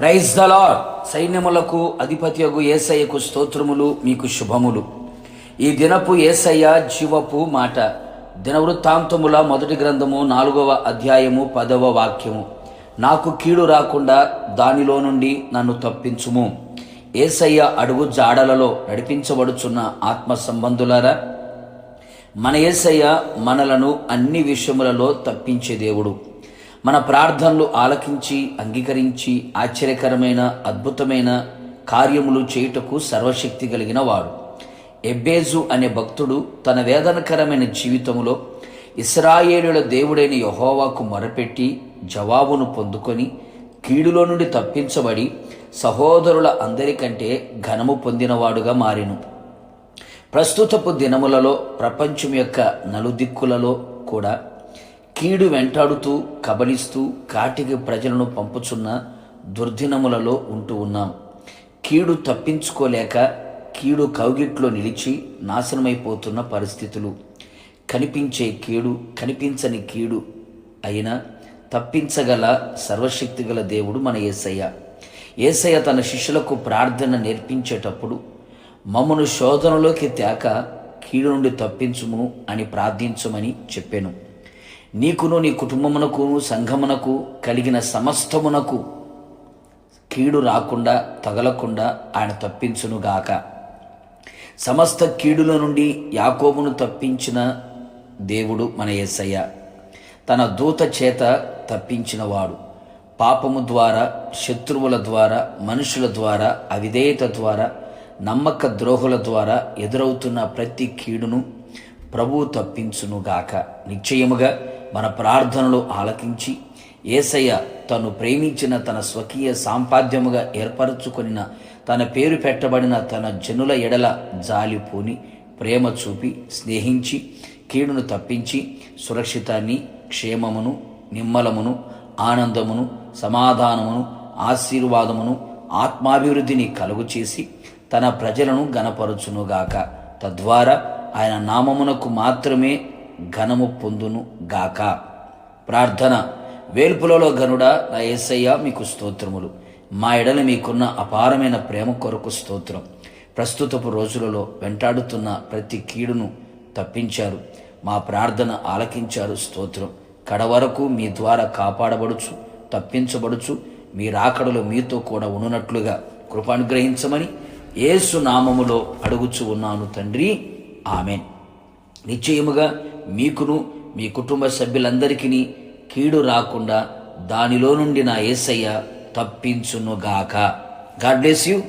Praise the సైన్యములకు అధిపత్యగు ఏసయ్యకు స్తోత్రములు మీకు శుభములు. ఈ దినపు ఏసయ్య జీవపు మాట. దినవృత్తాంతముల మొదటి గ్రంథము నాలుగవ అధ్యాయము పదవ వాక్యము. నాకు కీడు రాకుండా దానిలో నుండి నన్ను తప్పించుము. ఏసయ్య అడుగు జాడలలో నడిపించబడుచున్న ఆత్మ సంబంధులారా మన యేసయ్య మనలను అన్ని విషయములలో తప్పించే దేవుడు. మన ప్రార్థనలు ఆలకించి అంగీకరించి ఆశ్చర్యకరమైన అద్భుతమైన కార్యములు చేయుటకు సర్వశక్తి కలిగిన వాడు. ఎబ్బేజు అనే భక్తుడు తన వేదనకరమైన జీవితంలో ఇస్రాయేలుల దేవుడైన యహోవాకు మొరపెట్టి జవాబును పొందుకొని కీడులో నుండి తప్పించబడి సహోదరుల అందరికంటే ఘనము పొందినవాడుగా మారిను. ప్రస్తుతపు దినములలో ప్రపంచం యొక్క నలుదిక్కులలో కూడా కీడు వెంటాడుతూ కబలిస్తూ కాటికి ప్రజలను పంపుచున్న దుర్దినములలో ఉంటూ ఉన్నాం. కీడు తప్పించుకోలేక కీడు కౌగిట్లో నిలిచి నాశనమైపోతున్న పరిస్థితులు. కనిపించే కీడు కనిపించని కీడు అయినా తప్పించగల సర్వశక్తిగల దేవుడు మన యేసయ్య యేసయ్య తన శిష్యులకు ప్రార్థన నేర్పించేటప్పుడు మమ్మను శోధనలోకి తేక కీడు నుండి తప్పించుము అని ప్రార్థించమని చెప్పాను. నీకును నీ కుటుంబమునకు సంఘమునకు కలిగిన సమస్తమునకు కీడు రాకుండా తగలకుండా ఆయన తప్పించునుగాక. సమస్త కీడుల నుండి యాకోబును తప్పించిన దేవుడు మన యేసయ్య. తన దూత చేత తప్పించినవాడు. పాపము ద్వారా శత్రువుల ద్వారా మనుషుల ద్వారా అవిధేయత ద్వారా నమ్మక ద్రోహుల ద్వారా ఎదురవుతున్న ప్రతి కీడును ప్రభువు తప్పించునుగాక. నిశ్చయముగా మన ప్రార్థనలు ఆలకించి ఏసయ్య తను ప్రేమించిన తన స్వకీయ సాంపాద్యముగా ఏర్పరచుకొనిన తన పేరు పెట్టబడిన తన జనుల ఎడల జాలిపోని ప్రేమ చూపి స్నేహించి కీడును తప్పించి సురక్షితాన్ని క్షేమమును నిమ్మలమును ఆనందమును సమాధానమును ఆశీర్వాదమును ఆత్మాభివృద్ధిని కలుగు చేసి తన ప్రజలను గనపరచునుగాక తద్వారా ఆయన నామమునకు మాత్రమే ఘనము పొందును గాక. ప్రార్థన. వేల్పులలో గనుడా నా యేసయ్య మీకు స్తోత్రములు. మా ఎడల మీకున్న అపారమైన ప్రేమ కొరకు స్తోత్రం. ప్రస్తుతపు రోజులలో వెంటాడుతున్న ప్రతి కీడును తప్పించారు. మా ప్రార్థన ఆలకించారు స్తోత్రం. కడవరకు మీ ద్వారా కాపాడబడుచు తప్పించబడుచు మీ రాకడలో మీతో కూడా ఉన్నట్లుగా కృపానుగ్రహించమని ఏసు నామములో అడుగుచు ఉన్నాను తండ్రి. ఆమెన్. నిశ్చయముగా మీకును మీ కుటుంబ సభ్యులందరికీ కీడు రాకుండా దానిలో నుండి నా యేసయ్య తప్పించునుగాక గాడ్ బ్లెస్ యూ.